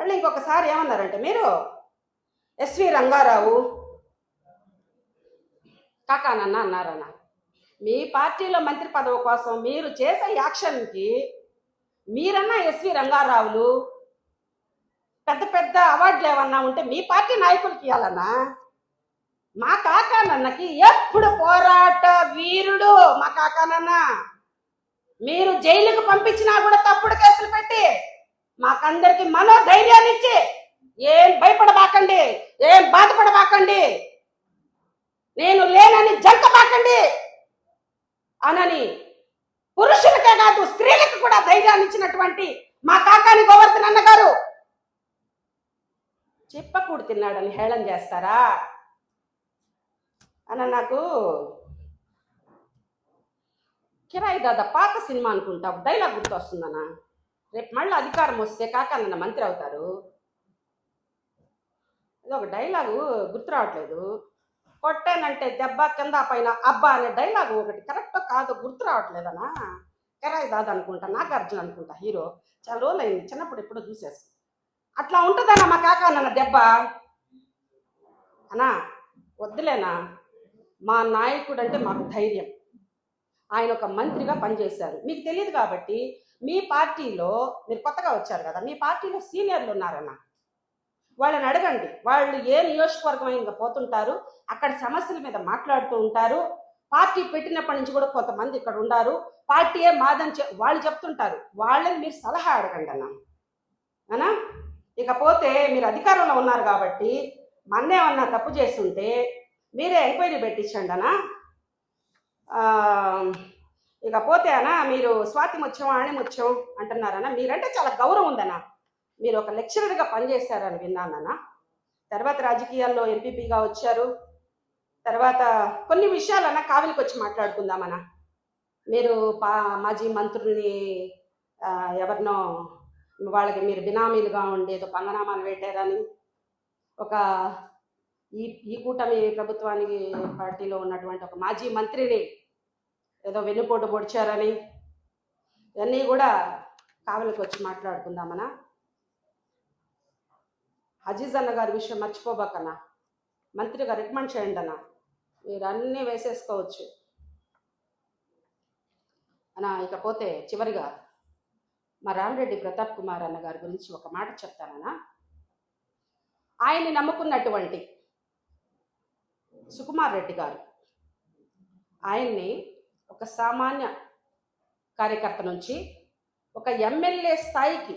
మళ్ళీ ఇంకొకసారి ఏమన్నారంటే మీరు? ఎస్వి రంగారావు. కాకానన్న అన్నారన్న మీ పార్టీలో మంత్రి పదవి కోసం మీరు చేసే యాక్షన్కి మీరన్నా ఎస్వి రంగారావులు పెద్ద పెద్ద అవార్డులు ఏమన్నా ఉంటే మీ పార్టీ నాయకులకి ఇవ్వాలన్నా మా కాకానన్నకి ఎప్పుడు పోరాట వీరుడు మా కాకానన్న మీరు జైలుకు పంపించినా కూడా తప్పుడు కేసులు పెట్టి మాకందరికి మనోధైర్యాన్ని ఇచ్చి ఏం భయపడబాకండి ఏం బాధపడబాకండి. నేను లేనని జంకబాకండి అనని పురుషులకే కాదు స్త్రీలకు కూడా ధైర్యాన్ని ఇచ్చినటువంటి మా కాకాని గోవర్ధన్ అన్నగారు. చెప్పకూడు తిన్నాడని హేళన చేస్తారా? అన్న నాకు కిరాయి దాదా పాత సినిమా అనుకుంటా ఒక డైలాగ్ గుర్తొస్తుందన్నా. రేపు మళ్ళీ అధికారం వస్తే కాకానన్న మంత్రి అవుతారు? ఇది ఒక డైలాగు గుర్తు రావట్లేదు. కొట్టానంటే దెబ్బ కింద పైన అబ్బా అనే డైలాగ్ ఒకటి కరెక్ట్ కాదు గుర్తు రావట్లేదనా? కిరాయి దాదా అనుకుంటా నాగార్జున అనుకుంటా హీరో. చాలా రోజులు అయింది చిన్నప్పుడు ఎప్పుడో చూసేసి. అట్లా ఉంటుందనా మా కాకానన్న దెబ్బ? అనా వద్దులేనా? మా నాయకుడు అంటే మాకు ధైర్యం. ఆయన ఒక మంత్రిగా పనిచేశారు. మీకు తెలియదు కాబట్టి మీ పార్టీలో మీరు కొత్తగా వచ్చారు కదా మీ పార్టీలో సీనియర్లు ఉన్నారన్న వాళ్ళని అడగండి. వాళ్ళు ఏ నియోజకవర్గం ఇంకా పోతుంటారు అక్కడ సమస్యల మీద మాట్లాడుతూ ఉంటారు. పార్టీ పెట్టినప్పటి నుంచి కూడా కొంతమంది ఇక్కడ ఉన్నారు పార్టీయే మాదని చె- వాళ్ళు చెప్తుంటారు. వాళ్ళని మీరు సలహా అడగండి అన్న. అనా ఇకపోతే మీరు అధికారంలో ఉన్నారు కాబట్టి మన్నేమన్నా తప్పు చేస్తుంటే మీరే ఎంక్వైరీ పెట్టించండి అనా ఇకపోతే అన్న మీరు స్వాతి ముత్యం ఆణిముత్యం అంటున్నారన్న మీరంటే చాలా గౌరవం ఉందనా మీరు ఒక లెక్చరర్గా పనిచేశారని విన్నానన్నా తర్వాత రాజకీయాల్లో ఎంపీపీగా వచ్చారు. తర్వాత కొన్ని విషయాలన్నా కావిలికి వచ్చి మాట్లాడుకుందామన్నా మీరు పా మాజీ మంత్రుల్ని ఎవరినో వాళ్ళకి మీరు బినామీలుగా ఉండి ఏదో పంగనామాలు పెట్టారని ఒక ఈ ఈ కూటమి ప్రభుత్వానికి పార్టీలో ఉన్నటువంటి ఒక మాజీ మంత్రిని ఏదో వెన్నుపోటు పొడిచారని ఇవన్నీ కూడా కావలికి వచ్చి మాట్లాడుకుందామనా? అజీజ్ అన్న గారి విషయం మర్చిపోబాకన్నా మంత్రిగా రికమెండ్ చేయండి అన్న. మీరు అన్నీ వేసేసుకోవచ్చు. అన్నా ఇకపోతే చివరిగా మా రామిరెడ్డి ప్రతాప్ కుమార్ అన్న గారి గురించి ఒక మాట చెప్తానన్నా. ఆయన్ని నమ్ముకున్నటువంటి సుకుమార్ రెడ్డి గారు ఆయన్ని ఒక సామాన్య కార్యకర్త నుంచి ఒక ఎమ్మెల్యే స్థాయికి